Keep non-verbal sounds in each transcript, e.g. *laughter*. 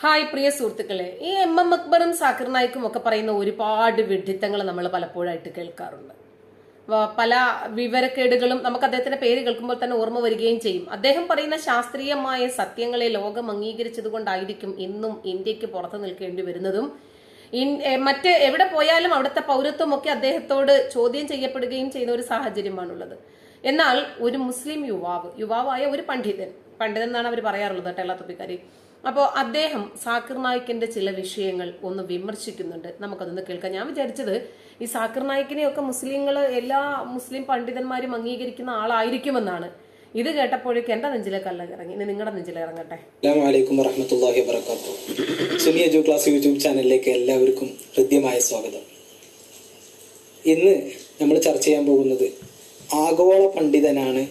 Hi പ്രിയ സുഹൃത്തുക്കളെ ഈ M M അക്ബറും സാക്കിർ നായിക്കും ഒക്കെ പറയുന്ന ഒരുപാട് വിഡിത്തങ്ങൾ നമ്മൾ പലപ്പോഴായിട്ട് കേൾക്കാറുണ്ട്. പല വിവരക്കേടുകളും നമുക്ക് അദ്ദേഹത്തിന്റെ പേര് കേൾക്കുമ്പോൾ തന്നെ ഓർമ്മ വരികയും ചെയ്യും. അദ്ദേഹം പറയുന്ന ശാസ്ത്രീയമായ സത്യങ്ങളെ ലോകം അംഗീകരിച്ചത് കൊണ്ടായിരിക്കും ഇന്നും ഇന്ത്യയ്ക്ക് പുറത്തു നിൽക്കേണ്ടി വരുന്നതും. മറ്റ് എവിടെ പോയാലും അവിടുത്തെ പൗരത്വമൊക്കെ അദ്ദേഹത്തോട് ചോദ്യം ചെയ്യപ്പെടുകയും ചെയ്യുന്ന ഒരു സാഹചര്യമാണുള്ളത്. എന്നാൽ ഒരു മുസ്ലിം യുവാവ് യുവാവായ ഒരു പണ്ഡിതൻ പണ്ഡിതൻ എന്നാണ് അവർ പറയാറുള്ളത് കേട്ടോ എല്ലാ അപ്പോൾ അദ്ദേഹം സാക്കിർ നായിക്കിന്റെ ചില വിഷയങ്ങൾ ഒന്ന് വിമർശിക്കുന്നുണ്ട്. നമുക്കതൊന്ന് കേൾക്കാം. ഞാൻ വിചാരിച്ചത് ഈ സാക്കിർ നായിക്കിനെയൊക്കെ മുസ്ലിങ്ങൾ എല്ലാ മുസ്ലിം പണ്ഡിതന്മാരും അംഗീകരിക്കുന്ന ആളായിരിക്കുമെന്നാണ്. ഇത് കേട്ടപ്പോഴേക്ക് എന്റെ നെഞ്ചിലെ കല്ല ഇറങ്ങി? ഇനി നിങ്ങളുടെ നെഞ്ചിലെ ഇറങ്ങട്ടെ. അലൈക്കും വറഹമത്തല്ലാഹി വബർക്കാത്തു സുനിയ എജു ക്ലാസ് യൂട്യൂബ് ചാനലിലേക്ക് എല്ലാവർക്കും ഹൃദ്യമായ സ്വാഗതം. ഇന്ന് നമ്മൾ ചർച്ച ചെയ്യാൻ പോകുന്നത് ആഗോള പണ്ഡിതനാണ്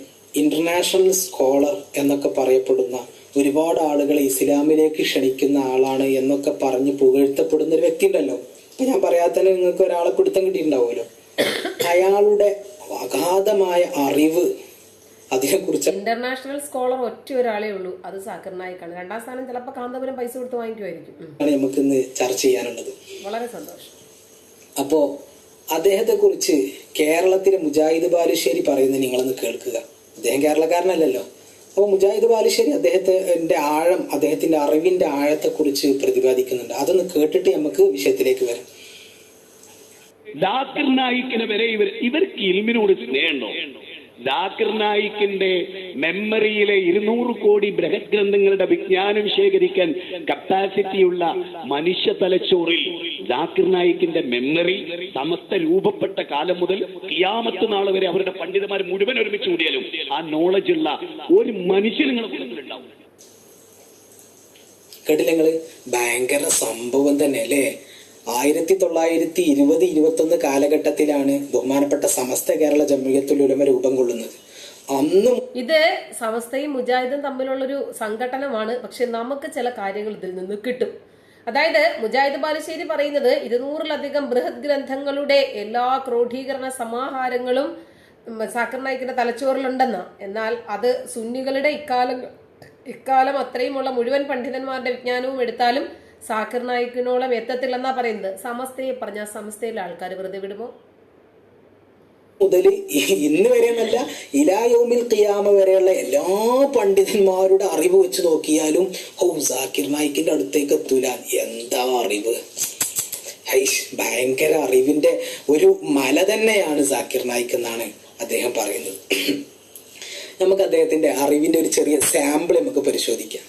ഇന്റർനാഷണൽ സ്കോളർ എന്നൊക്കെ പറയപ്പെടുന്ന ഒരുപാട് ആളുകൾ ഇസ്ലാമിലേക്ക് ക്ഷണിക്കുന്ന ആളാണ് എന്നൊക്കെ പറഞ്ഞ് പുകഴ്ത്തപ്പെടുന്ന ഒരു വ്യക്തി ഉണ്ടല്ലോ ഇപ്പൊ ഞാൻ പറയാതെ തന്നെ നിങ്ങൾക്ക് ഒരാളെ പിടുത്തം കിട്ടിയിട്ടുണ്ടാവുമല്ലോ. അയാളുടെ അഗാധമായ അറിവ് അതിനെക്കുറിച്ച് ഇന്റർനാഷണൽ സ്കോളർ ഒറ്റ ഒരാളേ ഉള്ളൂ. അത് സാക്കറിനായിക്കാണ് രണ്ടാം സ്ഥാനം ചിലപ്പോൾ കാന്തപുരം പൈസ കൊടുത്ത് വാങ്ങിക്കുമായിരിക്കും. നമുക്ക് ഇന്ന് ചർച്ച ചെയ്യാനുള്ളത്. വളരെ സന്തോഷം. അപ്പോ അദ്ദേഹത്തെ കുറിച്ച് കേരളത്തിലെ മുജാഹിദ് ബാലുശ്ശേരി പറയുന്നത് നിങ്ങളൊന്ന് കേൾക്കുക. അദ്ദേഹം കേരളക്കാരനല്ലല്ലോ. അപ്പോൾ മുജാഹിദ് ബാലുശ്ശേരി അദ്ദേഹത്തിന്റെ ആഴം അദ്ദേഹത്തിന്റെ അറിവിന്റെ ആഴത്തെക്കുറിച്ച് പ്രതിപാദിക്കുന്നുണ്ട്. അതൊന്ന് കേട്ടിട്ട് നമുക്ക് വിഷയത്തിലേക്ക് വരാം. ദാക്കിർ നായിക്കിനെ വരെ ഇവർ ഇവർക്ക് ഇൽമിനോട് സ്നേഹമുണ്ടോ? ദാക്കിർ നായിക്കിന്റെ മെമ്മറിയിലെ ഇരുന്നൂറ് കോടി ബൃഹത് ഗ്രന്ഥങ്ങളുടെ വിജ്ഞാനം ശേഖരിക്കാൻ കപ്പാസിറ്റിയുള്ള മനുഷ്യ തലച്ചോറിൽ ദാക്കിർ നായിക്കിന്റെ മെമ്മറി സമസ്ത രൂപപ്പെട്ട കാലം മുതൽ കിയാമത്ത് നാൾ വരെ അവരുടെ പണ്ഡിതന്മാർ മുഴുവൻ ഒരുമിച്ച് കൂടിയാലും ആ നോളജ് ഉള്ള ഒരു മനുഷ്യൻ നിങ്ങളെ കൂട്ടത്തിലുണ്ടാവും കേട്ടില്ല നിങ്ങൾ? ഭയങ്കര സംഭവം തന്നെ അല്ലേ? ആയിരത്തി തൊള്ളായിരത്തി ഇരുപത് ഇരുപത്തൊന്ന് കാലഘട്ടത്തിലാണ് ബഹുമാനപ്പെട്ട സമസ്ത കേരള ജമ്മിയത്തുലുലമ രൂപം കൊള്ളുന്നത്. അന്നും ഇത് സമസ്തയും മുജാഹിദും തമ്മിലുള്ളൊരു സംഘടനമാണ് പക്ഷെ നമുക്ക് ചില കാര്യങ്ങൾ ഇതിൽ നിന്ന് കിട്ടും. അതായത് മുജാഹിദ് ബാലുശ്ശേരി പറയുന്നത് ഇരുന്നൂറിലധികം ബൃഹത് ഗ്രന്ഥങ്ങളുടെ എല്ലാ ക്രോഡീകരണ സമാഹാരങ്ങളും സാക്കർ നായിക്കിന്റെ തലച്ചോറിലുണ്ടെന്ന. എന്നാൽ അത് സുന്നികളുടെ ഇക്കാലം ഇക്കാലം അത്രയുമുള്ള മുഴുവൻ പണ്ഡിതന്മാരുടെ വിജ്ഞാനവും എടുത്താലും സാക്കർ നായിക്കിനോളം എത്തത്തില്ലെന്നാ പറയുന്നത്. സമസ്തയെ പറഞ്ഞ സമസ്തയിലെ ആൾക്കാർ വെറുതെ വിടുമോ? മുതൽ ഇന്ന് വരെ എന്നല്ല ഇലായോമിൽ ഖിയാമ വരെയുള്ള എല്ലാ പണ്ഡിതന്മാരുടെ അറിവ് വെച്ച് നോക്കിയാലും ഓ സാക്കിർ നായിക്കിന്റെ അടുത്തേക്ക് എത്തൂല. എന്താ അറിവ്? ഹൈഷ് ഭയങ്കര അറിവിന്റെ ഒരു മല തന്നെയാണ് സാക്കിർ നായിക്ക് എന്നാണ് അദ്ദേഹം പറയുന്നത്. നമുക്ക് അദ്ദേഹത്തിന്റെ അറിവിന്റെ ഒരു ചെറിയ സാമ്പിൾ നമുക്ക് പരിശോധിക്കാം.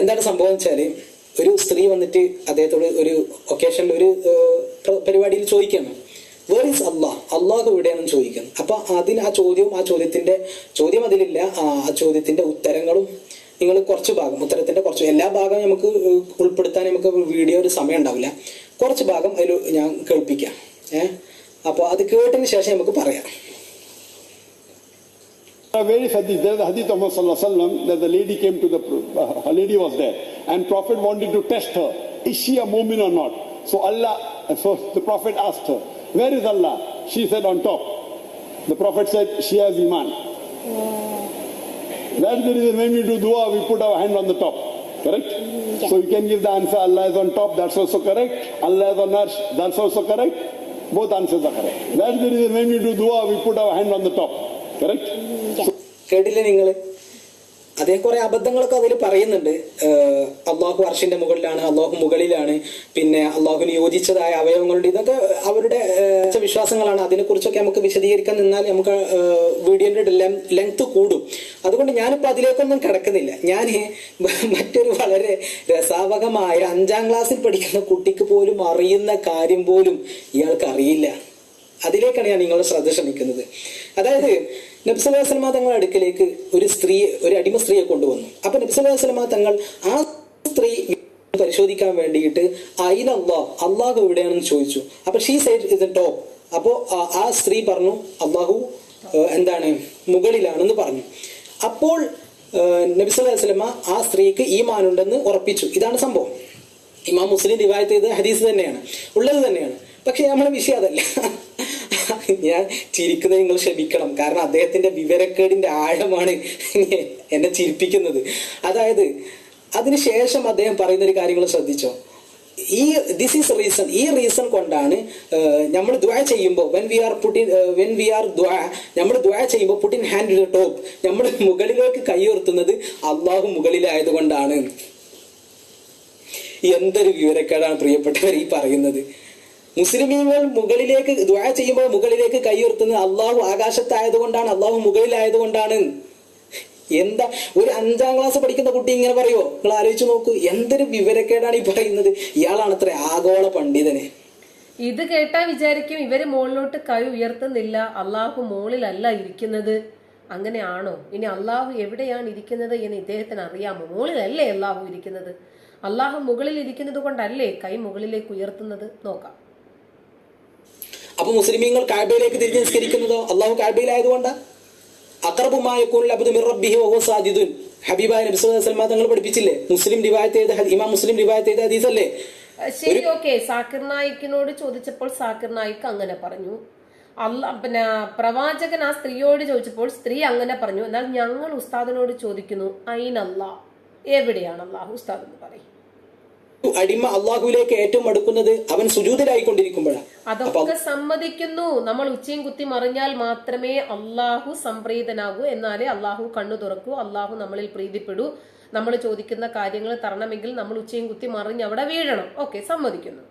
എന്താണ് സംഭവം വെച്ചാൽ ഒരു സ്ത്രീ വന്നിട്ട് അദ്ദേഹത്തോട് ഒരു ഒക്കേഷനിൽ ഒരു പരിപാടിയിൽ ചോദിക്കണം. വേർ ഇസ് അള്ളാഹ് അള്ളാഹ് എവിടെയാണെന്ന് ചോദിക്കുന്നു അപ്പൊ അതിന് ആ ചോദ്യവും ആ ചോദ്യത്തിന്റെ ചോദ്യം അതിലില്ല. ആ ചോദ്യത്തിന്റെ ഉത്തരങ്ങളും നിങ്ങൾ കുറച്ച് ഭാഗം ഉത്തരത്തിന്റെ കുറച്ച് എല്ലാ ഭാഗം നമുക്ക് ഉൾപ്പെടുത്താൻ നമുക്ക് വീഡിയോ ഒരു സമയം ഉണ്ടാവില്ല. കുറച്ച് ഭാഗം അതിൽ ഞാൻ കേൾപ്പിക്കാം. ഏഹ് അപ്പോൾ അത് കേട്ടതിന് ശേഷം നമുക്ക് പറയാം. A very hadith, there's a hadith of Muhammad wasallam that the lady came to the, uh, lady was there and Prophet wanted to test her. Is she a mu'min or not? So Allah, so the Prophet asked her, where is Allah? She said on top. The Prophet said, she has iman. That's the reason when we do dua, we put our hand on the top. Correct? So you can give the answer, Allah is on top, that's also correct. Allah is on arsh, that's also correct. Both answers are correct. That's the reason when we do dua, we put our hand on the top. Correct? കേട്ടില്ലേ നിങ്ങൾ അതേ കുറെ അബദ്ധങ്ങളൊക്കെ അതിൽ പറയുന്നുണ്ട്. അള്ളാഹു അർഷിന്റെ മുകളിലാണ് അള്ളാഹു മുകളിലാണ് പിന്നെ അള്ളാഹുവിന് യോജിച്ചതായ അവയവങ്ങളുണ്ട് ഇതൊക്കെ അവരുടെ വിശ്വാസങ്ങളാണ്. അതിനെക്കുറിച്ചൊക്കെ നമുക്ക് വിശദീകരിക്കാൻ നിന്നാൽ നമുക്ക് വീഡിയോന്റെ ലെങ്ത് കൂടും. അതുകൊണ്ട് ഞാനിപ്പോൾ അതിലേക്കൊന്നും കിടക്കുന്നില്ല. ഞാൻ മറ്റൊരു വളരെ രസാവകമായ അഞ്ചാം ക്ലാസ്സിൽ പഠിക്കുന്ന കുട്ടിക്ക് പോലും അറിയുന്ന കാര്യം പോലും ഇയാൾക്ക് അറിയില്ല. അതിലേക്കാണ് ഞാൻ നിങ്ങളുടെ ശ്രദ്ധ ക്ഷണിക്കുന്നത്. അതായത് നബ്സല്ലാ തങ്ങൾ തങ്ങളുടെ അടുക്കലേക്ക് ഒരു സ്ത്രീയെ ഒരു അടിമ സ്ത്രീയെ കൊണ്ടുവന്നു. അപ്പൊ നബ്സല്ലാ തങ്ങൾ ആ സ്ത്രീ പരിശോധിക്കാൻ വേണ്ടിയിട്ട് അയിൻ അള്ളാഹ് അള്ളാഹു എവിടെയാണെന്ന് ചോദിച്ചു. അപ്പൊ ഷീ സൈഡ് ഇത് ടോപ്പ് അപ്പോ ആ- സ്ത്രീ പറഞ്ഞു അള്ളാഹു എന്താണ്? മുകളിലാണെന്ന് പറഞ്ഞു. അപ്പോൾ വസ്ലമ ആ സ്ത്രീക്ക് ഈ മാനുണ്ടെന്ന് ഉറപ്പിച്ചു. ഇതാണ് സംഭവം. ഇമാം മുസ്ലിം റിവായത്ത് ചെയ്ത ഹദീസ് തന്നെയാണ്. ഉള്ളത് തന്നെയാണ്. പക്ഷെ നമ്മുടെ വിഷയം അതല്ല. ഞാൻ ചിരിക്കുന്നത് നിങ്ങൾ ക്ഷമിക്കണം. കാരണം അദ്ദേഹത്തിന്റെ വിവരക്കേടിന്റെ ആഴമാണ് എന്നെ ചിരിപ്പിക്കുന്നത്. അതായത് അതിനുശേഷം അദ്ദേഹം പറയുന്ന ഒരു കാര്യങ്ങൾ ശ്രദ്ധിച്ചോ? ഈ ദിസ് ഈസ് റീസൺ ഈ റീസൺ കൊണ്ടാണ് നമ്മൾ ദ്വാ ചെയ്യുമ്പോൾ when we are putting when we are ദ്വാ നമ്മൾ ദ്വാ ചെയ്യുമ്പോൾ പുട്ടിൻ ഹാൻഡ് ടു ടോപ്പ് നമ്മൾ മുകളിലേക്ക് കൈയുയർത്തുന്നത് അള്ളാഹു മുകളിലായതുകൊണ്ടാണ്. എന്തൊരു വിവരക്കേടാണ് പ്രിയപ്പെട്ടവർ ഈ പറയുന്നത്. മുസ്ലിമീങ്ങൾ മുകളിലേക്ക് ദ്വാ ചെയ്യുമ്പോൾ മുകളിലേക്ക് കൈയുയർത്തുന്നത് അള്ളാഹു ആകാശത്തായതുകൊണ്ടാണ് അള്ളാഹു മുകളിലായതുകൊണ്ടാണ്. എന്താ ഒരു അഞ്ചാം ക്ലാസ് പഠിക്കുന്ന കുട്ടി ഇങ്ങനെ പറയുമോ നിങ്ങൾ ആലോചിച്ച് നോക്കൂ എന്തൊരു വിവരക്കേടാണ് ഈ പറയുന്നത്. ഇയാളാണ് അത്ര ആഗോള പണ്ഡിതന്. ഇത് കേട്ടാ വിചാരിക്കും ഇവർ മുകളിലോട്ട് കൈ ഉയർത്തുന്നില്ല അള്ളാഹു മുകളിലല്ല ഇരിക്കുന്നത്. അങ്ങനെയാണോ? ഇനി അള്ളാഹു എവിടെയാണ് ഇരിക്കുന്നത് എന്ന് ഇദ്ദേഹത്തിന് അറിയാമോ? മുകളിലല്ലേ അള്ളാഹു ഇരിക്കുന്നത്? അള്ളാഹു മുകളിൽ ഇരിക്കുന്നത് കൊണ്ടല്ലേ കൈ മുകളിലേക്ക് ഉയർത്തുന്നത്? നോക്കാം. അപ്പൊ മുസ്ലിമീങ്ങൾ കാബയിലേക്ക് തിരിഞ്ഞ് നിസ്കരിക്കുന്നതോ? അള്ളാഹു കാബയിലായതുകൊണ്ടാ? അക്രബുമായൂൻ ഹബീബായ നബി സല്ലല്ലാഹു തങ്ങൾ പഠിപ്പിച്ചില്ലേ? മുസ്ലിം റിവായത്ത് ചെയ്ത ഇമാം മുസ്ലിം റിവായത്ത് ചെയ്ത ഹദീസല്ലേ? ശരി ഓക്കെ. സാക്കിർ നായിക്കിനോട് ചോദിച്ചപ്പോൾ സാക്കിർ നായിക്ക് അങ്ങനെ പറഞ്ഞു. അല്ല പിന്നെ പ്രവാചകൻ ആ സ്ത്രീയോട് ചോദിച്ചപ്പോൾ സ്ത്രീ അങ്ങനെ പറഞ്ഞു. എന്നാൽ ഞങ്ങൾ ഉസ്താദിനോട് ചോദിക്കുന്നു അയിനല്ല? എവിടെയാണ് അള്ളാഹു ഉസ്താദ് എന്ന് പറയും. അടിമ അള്ളാഹുവിലേക്ക് ഏറ്റവും അടുക്കുന്നത് അവൻ സുജൂതരായിക്കൊണ്ടിരിക്കുമ്പോഴാണ്. അതൊക്കെ സമ്മതിക്കുന്നു. നമ്മൾ ഉച്ചയും കുത്തി മറിഞ്ഞാൽ മാത്രമേ അള്ളാഹു സംപ്രീതനാകൂ എന്നാലേ അള്ളാഹു കണ്ണു തുറക്കൂ അള്ളാഹു നമ്മളിൽ പ്രീതിപ്പെടൂ. നമ്മൾ ചോദിക്കുന്ന കാര്യങ്ങൾ തരണമെങ്കിൽ നമ്മൾ ഉച്ചയും കുത്തി മറിഞ്ഞ് അവിടെ വീഴണം. ഓക്കെ സമ്മതിക്കുന്നു.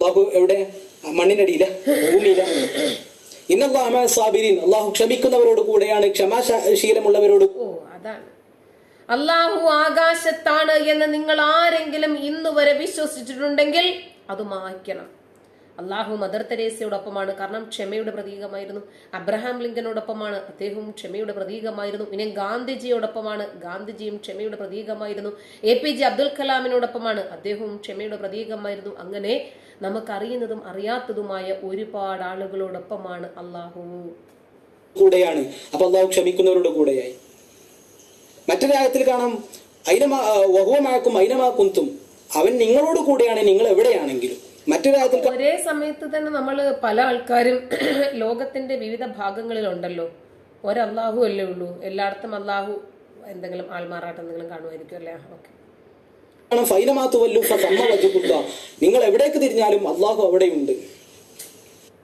അള്ളാഹു എവിടെ? മണ്ണിനടിയില? ഭൂമിയില? ഇന്നല്ലാഹ സാബിരീൻ. അള്ളാഹു ക്ഷമിക്കുന്നവരോട് കൂടെയാണ് ക്ഷമാശീലമുള്ളവരോട് ഓ അതാണ്. അള്ളാഹു ആകാശത്താണ് എന്ന് നിങ്ങൾ ആരെങ്കിലും ഇന്നു വരെ വിശ്വസിച്ചിട്ടുണ്ടെങ്കിൽ അത് മായ്ക്കണം. അള്ളാഹു മദർ തെരേസയോടൊപ്പമാണ്. കാരണം ക്ഷമയുടെ പ്രതീകമായിരുന്നു. അബ്രഹാം ലിങ്കനോടൊപ്പമാണ്. അദ്ദേഹവും ക്ഷമയുടെ പ്രതീകമായിരുന്നു. പിന്നെ ഗാന്ധിജിയോടൊപ്പമാണ്. ഗാന്ധിജിയും ക്ഷമയുടെ പ്രതീകമായിരുന്നു. എ പി ജെ അബ്ദുൽ കലാമിനോടൊപ്പമാണ്. അദ്ദേഹവും ക്ഷമയുടെ പ്രതീകമായിരുന്നു. അങ്ങനെ നമുക്കറിയുന്നതും അറിയാത്തതുമായ ഒരുപാട് ആളുകളോടൊപ്പമാണ് അള്ളാഹു കൂടെയാണ്. അപ്പൊ അള്ളാഹു ക്ഷമിക്കുന്നവരോട് കൂടെയായി. മറ്റൊരായത്തിൽ കാണാം അയിനമാ വഹുവമാക്കും അയിനമാക്കുന്തും അവൻ നിങ്ങളോട് കൂടെയാണ് നിങ്ങൾ എവിടെയാണെങ്കിലും. മറ്റൊരായത്തിൽ ഒരേ സമയത്ത് തന്നെ നമ്മൾ പല ആൾക്കാരും *clears throat* ലോകത്തിന്റെ വിവിധ ഭാഗങ്ങളിലുണ്ടല്ലോ. ഒരല്ലാഹു അല്ലേ ഉള്ളൂ. എല്ലായിടത്തും അല്ലാഹു എന്തെങ്കിലും ആൾമാറാട്ടം എന്തെങ്കിലും കാണുമായിരിക്കും അല്ലേ? ഓക്കെ. കാണാം വല്ലു ഫതമ്മ നിങ്ങൾ എവിടേക്ക് തിരിഞ്ഞാലും അള്ളാഹു അവിടെയുണ്ട്.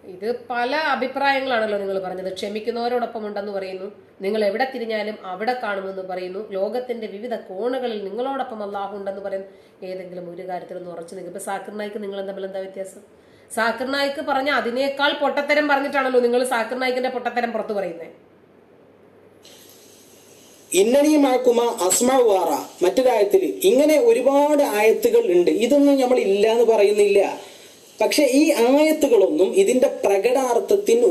ഇത് പല അഭിപ്രായങ്ങളാണല്ലോ നിങ്ങൾ പറഞ്ഞത്. ക്ഷമിക്കുന്നവരോടൊപ്പം ഉണ്ടെന്ന് പറയുന്നു. നിങ്ങൾ എവിടെ തിരിഞ്ഞാലും അവിടെ കാണുമെന്ന് പറയുന്നു. ലോകത്തിന്റെ വിവിധ കോണുകളിൽ നിങ്ങളോടൊപ്പം അള്ളാഹു ഉണ്ടെന്ന് പറയുന്നു. ഏതെങ്കിലും ഒരു കാര്യത്തിൽ ഒന്ന് ഉറച്ചു നിൽക്കും. ഇപ്പൊ സാക്കിർ നായിക്ക് നിങ്ങൾ തമ്മിൽ എന്താ വ്യത്യാസം? സാക്കിർ നായിക്ക് പറഞ്ഞ അതിനേക്കാൾ പൊട്ടത്തരം പറഞ്ഞിട്ടാണല്ലോ നിങ്ങൾ സാക്കിർ നായിക്കിന്റെ പൊട്ടത്തരം പുറത്തു പറയുന്നത് ഇന്നണിയുമാക്കുമ അസ്മാവാറ മറ്റൊരായത്തിൽ ഇങ്ങനെ ഒരുപാട് ആയത്തുകൾ ഉണ്ട്. ഇതൊന്നും നമ്മൾ ഇല്ല എന്ന് പറയുന്നില്ല. പക്ഷെ ഈ ആയത്തുകളൊന്നും ഇതിന്റെ പ്രകടാർത്ഥത്തിന്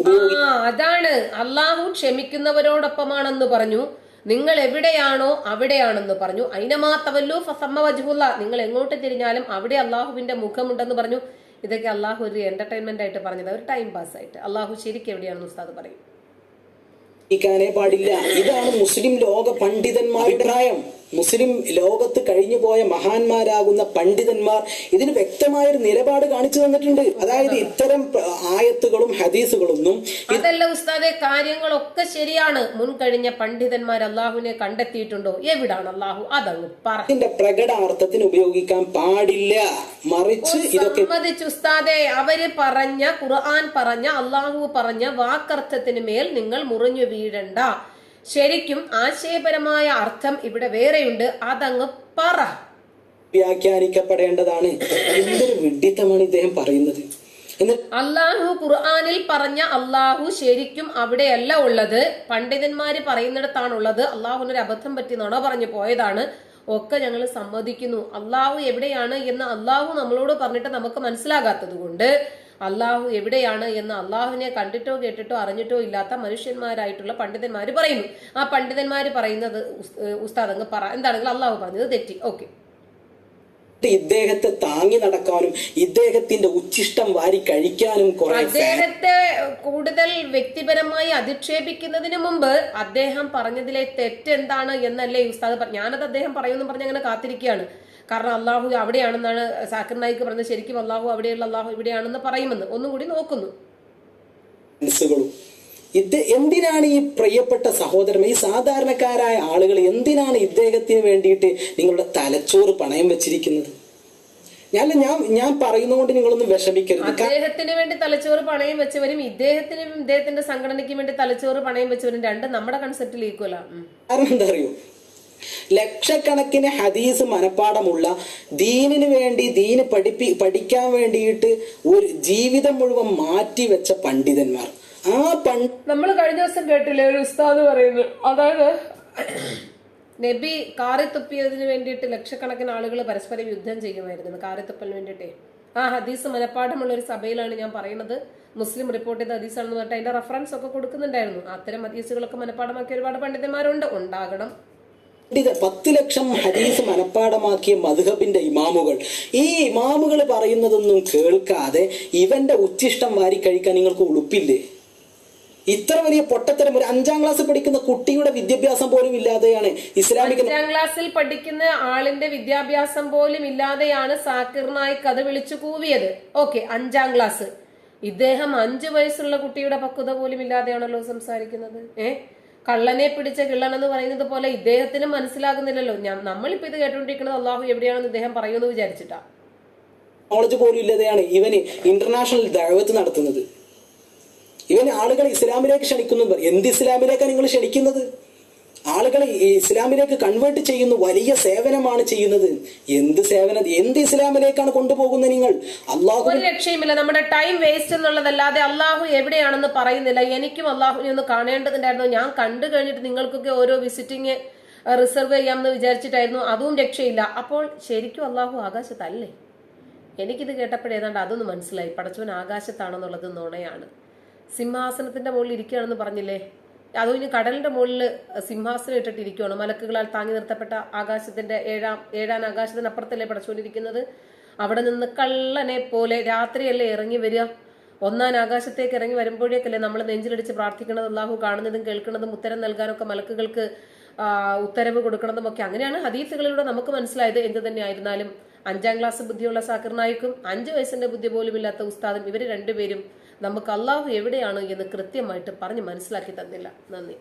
അതാണ്. അള്ളാഹു ക്ഷമിക്കുന്നവരോടൊപ്പമാണെന്ന് പറഞ്ഞു. നിങ്ങൾ എവിടെയാണോ അവിടെയാണെന്ന് പറഞ്ഞു. അയിനമാത്തവല്ലു ഫസമ്മ വജുല്ല നിങ്ങൾ എങ്ങോട്ട് തിരിഞ്ഞാലും അവിടെ അള്ളാഹുവിന്റെ മുഖമുണ്ടെന്ന് പറഞ്ഞു. ഇതൊക്കെ അള്ളാഹു ഒരു എന്റർടൈൻമെന്റ് ആയിട്ട് പറഞ്ഞത്. ഒരു ടൈം പാസ് ആയിട്ട്. അള്ളാഹു ശരിക്കും എവിടെയാണെന്ന് ഉസ്താദ് പറയും. പാടില്ല. ഇതാണ് മുസ്ലിം ലോക പണ്ഡിതന്മാരുടെ അഭിപ്രായം മുസ്ലിം ലോകത്ത് കഴിഞ്ഞു പോയ മഹാന്മാരാകുന്ന പണ്ഡിതന്മാർ ഇതിന് വ്യക്തമായൊരു നിലപാട് കാണിച്ചു തന്നിട്ടുണ്ട്. അതായത് ഇത്തരം ആയത്തുകളും ഹദീസുകളൊന്നും അതല്ല ഉസ്താദെ കാര്യങ്ങളൊക്കെ ശരിയാണ്. മുൻകഴിഞ്ഞ പണ്ഡിതന്മാർ അള്ളാഹുവിനെ കണ്ടെത്തിയിട്ടുണ്ടോ? എവിടാണ് അള്ളാഹു അതങ്ങ് പറഞ്ഞ പ്രകടാർത്ഥത്തിന് ഉപയോഗിക്കാൻ പാടില്ല. മറിച്ച് ഇതൊക്കെ ഉസ്താദെ അവർ പറഞ്ഞ ഖുർആൻ പറഞ്ഞ അള്ളാഹു പറഞ്ഞ വാക്കർത്ഥത്തിന് മേൽ നിങ്ങൾ മുറിഞ്ഞു വീഴണ്ട. ശരിക്കും ആശയപരമായ അർത്ഥം ഇവിടെ വേറെയുണ്ട്. അതങ്ങ് പറ. വ്യാഖ്യാനിക്കപ്പെടേണ്ടതാണ്. എന്തൊരു വിഡിത്തമാണ് ഇദ്ദേഹം പറയുന്നത്. അള്ളാഹു ഖുർആാനിൽ പറഞ്ഞ അള്ളാഹു ശരിക്കും അവിടെയല്ല ഉള്ളത്. പണ്ഡിതന്മാര് പറയുന്നിടത്താണുള്ളത്. അള്ളാഹുവിനൊരു അബദ്ധം പറ്റിയെന്നാണോ പറഞ്ഞു പോയതാണ്. ഒക്കെ ഞങ്ങൾ സമ്മതിക്കുന്നു. അള്ളാഹു എവിടെയാണ് എന്ന് അള്ളാഹു നമ്മളോട് പറഞ്ഞിട്ട് നമുക്ക് മനസ്സിലാകാത്തത് കൊണ്ട് അള്ളാഹു എവിടെയാണ് എന്ന് അള്ളാഹുവിനെ കണ്ടിട്ടോ കേട്ടിട്ടോ അറിഞ്ഞിട്ടോ ഇല്ലാത്ത മനുഷ്യന്മാരായിട്ടുള്ള പണ്ഡിതന്മാർ പറയുന്നു. ആ പണ്ഡിതന്മാർ പറയുന്നത് ഉസ്താദങ്ങ് ഉസ്താദ് അങ്ങ് പറ. എന്താണെങ്കിലും അള്ളാഹു പറഞ്ഞത് തെറ്റി. ഓക്കെ. ഇദ്ദേഹത്തെ താങ്ങി നടക്കാനും ഇദ്ദേഹത്തിന്റെ ഉച്ചിഷ്ടം വാരി കഴിക്കാനും കുറെ അദ്ദേഹത്തെ കൂടുതൽ വ്യക്തിപരമായി അധിക്ഷേപിക്കുന്നതിന് മുമ്പ് അദ്ദേഹം പറഞ്ഞതിലെ തെറ്റെന്താണ് എന്നല്ലേ ഉസ്താദ് ഞാനത് അദ്ദേഹം പറയുമെന്ന് പറഞ്ഞ് അങ്ങനെ കാത്തിരിക്കുകയാണ്. കാരണം അള്ളാഹു അവിടെയാണെന്നാണ് സാക്കിർ നായിക്ക് പറഞ്ഞത് ശരിക്കും അള്ളാഹു അവിടെയുള്ള അള്ളാഹു ഇവിടെയാണെന്ന് പറയുമെന്ന്. ഒന്നും കൂടി നോക്കുന്നു. ഇത് എന്തിനാണ് ഈ പ്രിയപ്പെട്ട സഹോദരൻ ഈ സാധാരണക്കാരായ ആളുകൾ എന്തിനാണ് ഇദ്ദേഹത്തിന് വേണ്ടിയിട്ട് നിങ്ങളുടെ തലച്ചോറ് പണയം വെച്ചിരിക്കുന്നത്? ഞാൻ ഞാൻ ഞാൻ പറയുന്നതുകൊണ്ട് നിങ്ങളൊന്നും വിഷമിക്കരുത്. അദ്ദേഹത്തിന് വേണ്ടി തലച്ചോറ് പണയം വെച്ചവരും ഇദ്ദേഹത്തിനും ഇദ്ദേഹത്തിന്റെ സംഘടനയ്ക്ക് വേണ്ടി തലച്ചോറ് പണയം വെച്ചവരും രണ്ട് നമ്മുടെ കൺസെപ്റ്റിൽ ഈക്വലാ കാരണം എന്താ അറിയോ? ലക്ഷക്കണക്കിന് ഹദീസ് മനപ്പാടമുള്ള ദീനിന് വേണ്ടി ദീന് പഠിപ്പി പഠിക്കാൻ വേണ്ടിയിട്ട് ഒരു ജീവിതം മുഴുവൻ മാറ്റി വെച്ച പണ്ഡിതന്മാർ. ആ പണ്ട് നമ്മൾ കഴിഞ്ഞ ദിവസം കേട്ടില്ലേ ഒരു ഉസ്താദ് പറയുന്നത് അതായത് നബി കാറി തുപ്പിയതിന് വേണ്ടിയിട്ട് ലക്ഷക്കണക്കിന് ആളുകൾ പരസ്പരം യുദ്ധം ചെയ്യുമായിരുന്നു കാറി തുപ്പലിന് വേണ്ടിയിട്ടേ. ആ ഹദീസ് മനപ്പാഠമുള്ള ഒരു സഭയിലാണ് ഞാൻ പറയുന്നത്. മുസ്ലിം റിപ്പോർട്ട് ചെയ്ത ഹദീസാണെന്ന് പറഞ്ഞിട്ട് അതിന്റെ റെഫറൻസ് ഒക്കെ കൊടുക്കുന്നുണ്ടായിരുന്നു. അത്തരം ഹദീസുകളൊക്കെ മനപ്പാഠമാക്കിയ ഒരുപാട് പണ്ഡിതന്മാരുണ്ട്. ഉണ്ടാകണം. പണ്ഡിത പത്ത് ലക്ഷം ഹദീസ് മനപ്പാടമാക്കിയ മധുഹബിന്റെ ഇമാമുകൾ. ഈ ഇമാമുകൾ പറയുന്നതൊന്നും കേൾക്കാതെ ഇവന്റെ ഉച്ചിഷ്ടം വാരി കഴിക്കാൻ നിങ്ങൾക്ക് ഉളുപ്പില്ലേ? ഇത്ര വലിയ പൊട്ടത്തരം ഒരു അഞ്ചാം ക്ലാസ് പഠിക്കുന്ന കുട്ടിയുടെ വിദ്യാഭ്യാസം പോലും ഇല്ലാതെയാണ് ഇസ്ലാമിക അഞ്ചാം ക്ലാസ്സിൽ പഠിക്കുന്ന ആളിന്റെ വിദ്യാഭ്യാസം പോലും ഇല്ലാതെയാണ് സാക്കിർ നായിക് അത് വിളിച്ചു കൂവിയത്. ഓക്കെ അഞ്ചാം ക്ലാസ്. ഇദ്ദേഹം അഞ്ചു വയസ്സുള്ള കുട്ടിയുടെ പക്വത പോലും ഇല്ലാതെയാണല്ലോ സംസാരിക്കുന്നത്. ഏ? കള്ളനെ പിടിച്ച കിള്ളൻ എന്ന് പറയുന്നത് പോലെ ഇദ്ദേഹത്തിന് മനസ്സിലാകുന്നില്ലല്ലോ. ഞാൻ നമ്മളിപ്പോ ഇത് കേട്ടോണ്ടിരിക്കുന്നത് അള്ളാഹു എവിടെയാണെന്ന് ഇദ്ദേഹം പറയുമെന്ന് വിചാരിച്ചിട്ടാ. നോളജ് പോലും ഇല്ലാതെയാണ് ഇവന് ഇന്റർനാഷണൽ ദൈവത്ത് നടത്തുന്നത്. ഇവൻ ആളുകൾ ഇസ്ലാമിലേക്ക് ക്ഷണിക്കുന്നു. എന്ത് ഇസ്ലാമിലേക്കാണ് നിങ്ങൾ ക്ഷണിക്കുന്നത്? ആളുകളെ ഇസ്ലാമിലേക്ക് കൺവേർട്ട് ചെയ്യുന്ന വലിയ സേവനമാണ് ചെയ്യുന്നത്. എന്ത് സേവനം എന്ത് ഇസ്ലാമിലേക്കാണ് കൊണ്ടുപോകുന്നത് നിങ്ങൾ? അള്ളാഹു ഒരു രക്ഷയുമില്ല. നമ്മുടെ ടൈം വേസ്റ്റ് എന്നുള്ളതല്ലാതെ അള്ളാഹു എവിടെയാണെന്ന് പറയുന്നില്ല. എനിക്കും അള്ളാഹുവിനെ ഒന്ന് കാണേണ്ടതുണ്ടായിരുന്നു. ഞാൻ കണ്ടു കഴിഞ്ഞിട്ട് നിങ്ങൾക്കൊക്കെ ഓരോ വിസിറ്റിംഗ് റിസർവ് ചെയ്യാമെന്ന് വിചാരിച്ചിട്ടായിരുന്നു. അതും രക്ഷയില്ല. അപ്പോൾ ശരിക്കും അള്ളാഹു ആകാശത്തല്ലേ? എനിക്കിത് കേട്ടപ്പോഴേ ഏതാണ്ട് അതൊന്ന് മനസ്സിലായി. പടച്ചവൻ ആകാശത്താണെന്നുള്ളത് നുണയാണ്. സിംഹാസനത്തിന്റെ മുകളിൽ ഇരിക്കുകയാണെന്ന് പറഞ്ഞില്ലേ? അതും ഇനി കടലിന്റെ മുകളിൽ സിംഹാസനം ഇട്ടിട്ടിരിക്കുകയാണ് മലക്കുകളാൽ താങ്ങി നിർത്തപ്പെട്ട ആകാശത്തിന്റെ ഏഴാം ഏഴാം ആകാശത്തിനപ്പുറത്തല്ലേ പടച്ചുകൊണ്ടിരിക്കുന്നത് അവിടെ നിന്ന് കള്ളനെ പോലെ രാത്രിയല്ലേ ഇറങ്ങി വരിക? ഒന്നാം ആകാശത്തേക്ക് ഇറങ്ങി വരുമ്പോഴേക്കല്ലേ നമ്മൾ നെഞ്ചിലടിച്ച് പ്രാർത്ഥിക്കുന്നത്? അള്ളാഹു കാണുന്നതും കേൾക്കുന്നതും ഉത്തരം നൽകാനൊക്കെ മലക്കുകൾക്ക് ഉത്തരവ് കൊടുക്കണതും ഒക്കെ അങ്ങനെയാണ് ഹദീസുകളിലൂടെ നമുക്ക് മനസ്സിലായത് എന്ത് തന്നെ ആയിരുന്നാലും അഞ്ചാം ക്ലാസ് ബുദ്ധിയുള്ള സാക്കിർ നായിക്കും അഞ്ച് വയസ്സിന്റെ ബുദ്ധി പോലും ഇല്ലാത്ത ഉസ്താദും ഇവർ രണ്ടുപേരും നമുക്ക് അള്ളാഹു എവിടെയാണ് എന്ന് കൃത്യമായിട്ട് പറഞ്ഞ് മനസ്സിലാക്കി തന്നില്ല. നന്ദി.